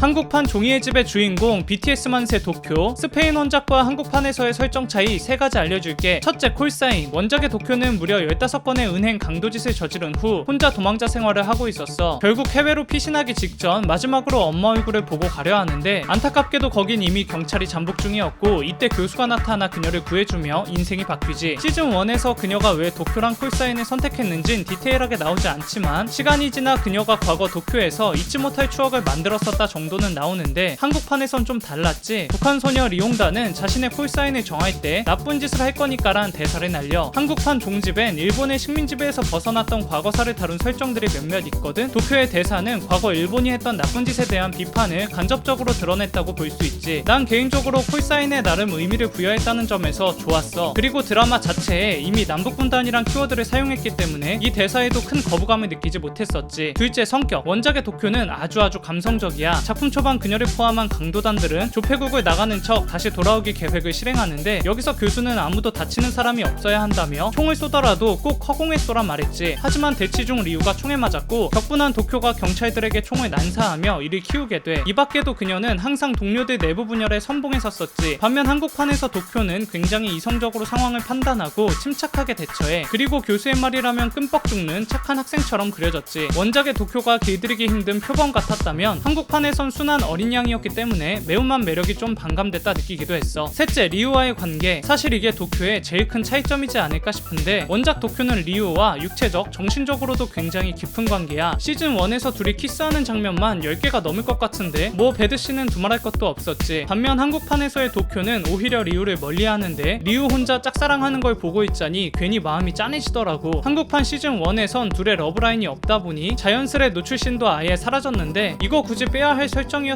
한국판 종이의 집의 주인공 BTS 만세 도쿄. 스페인 원작과 한국판에서의 설정 차이 세 가지 알려줄게. 첫째 콜사인. 원작의 도쿄는 무려 15건의 은행 강도짓을 저지른 후 혼자 도망자 생활을 하고 있었어. 결국 해외로 피신하기 직전 마지막으로 엄마 얼굴을 보고 가려 하는데 안타깝게도 거긴 이미 경찰이 잠복 중이었고 이때 교수가 나타나 그녀를 구해주며 인생이 바뀌지. 시즌 1에서 그녀가 왜 도쿄랑 콜사인을 선택했는진 디테일하게 나오지 않지만 시간이 지나 그녀가 과거 도쿄에서 잊지 못할 추억을 만들었었다 정도 는 나오는데 한국판에선 좀 달랐지? 북한 소녀 리옹다는 자신의 콜사인을 정할 때 나쁜 짓을 할 거니까란 대사를 날려 한국판 종집엔 일본의 식민지배에서 벗어났던 과거사를 다룬 설정들이 몇몇 있거든? 도쿄의 대사는 과거 일본이 했던 나쁜 짓에 대한 비판을 간접적으로 드러냈다고 볼 수 있지. 난 개인적으로 콜사인에 나름 의미를 부여했다는 점에서 좋았어. 그리고 드라마 자체에 이미 남북분단이란 키워드를 사용했기 때문에 이 대사에도 큰 거부감을 느끼지 못했었지. 둘째 성격. 원작의 도쿄는 아주 아주 감성적이야 작품 초반 그녀를 포함한 강도단들은 조폐국을 나가는 척 다시 돌아오기 계획을 실행하는데 여기서 교수는 아무도 다치는 사람이 없어야 한다며 총을 쏘더라도 꼭 허공에 쏘란 말했지. 하지만 대치 중 리우가 총에 맞았고 격분한 도쿄가 경찰들에게 총을 난사하며 이를 키우게 돼. 이 밖에도 그녀는 항상 동료들 내부 분열에 선봉에 섰었지. 반면 한국판에서 도쿄는 굉장히 이성적으로 상황을 판단하고 침착하게 대처해. 그리고 교수의 말이라면 끔뻑 죽는 착한 학생처럼 그려졌지. 원작의 도쿄가 길들이기 힘든 표범 같았다면 한국판에선 순한 어린 양이었기 때문에 매운맛 매력이 좀 반감됐다 느끼기도 했어. 셋째 리우와의 관계. 사실 이게 도쿄의 제일 큰 차이점이지 않을까 싶은데 원작 도쿄는 리우와 육체적 정신적으로도 굉장히 깊은 관계야. 시즌 1에서 둘이 키스하는 장면만 10개가 넘을 것 같은데 뭐 배드 씨는 두말할 것도 없었지. 반면 한국판에서의 도쿄는 오히려 리우를 멀리하는데 리우 혼자 짝사랑하는 걸 보고 있자니 괜히 마음이 짠해지더라고. 한국판 시즌 1에선 둘의 러브라인이 없다 보니 자연스레 노출신도 아예 사라졌는데 이거 굳이 빼야 할 설정이었을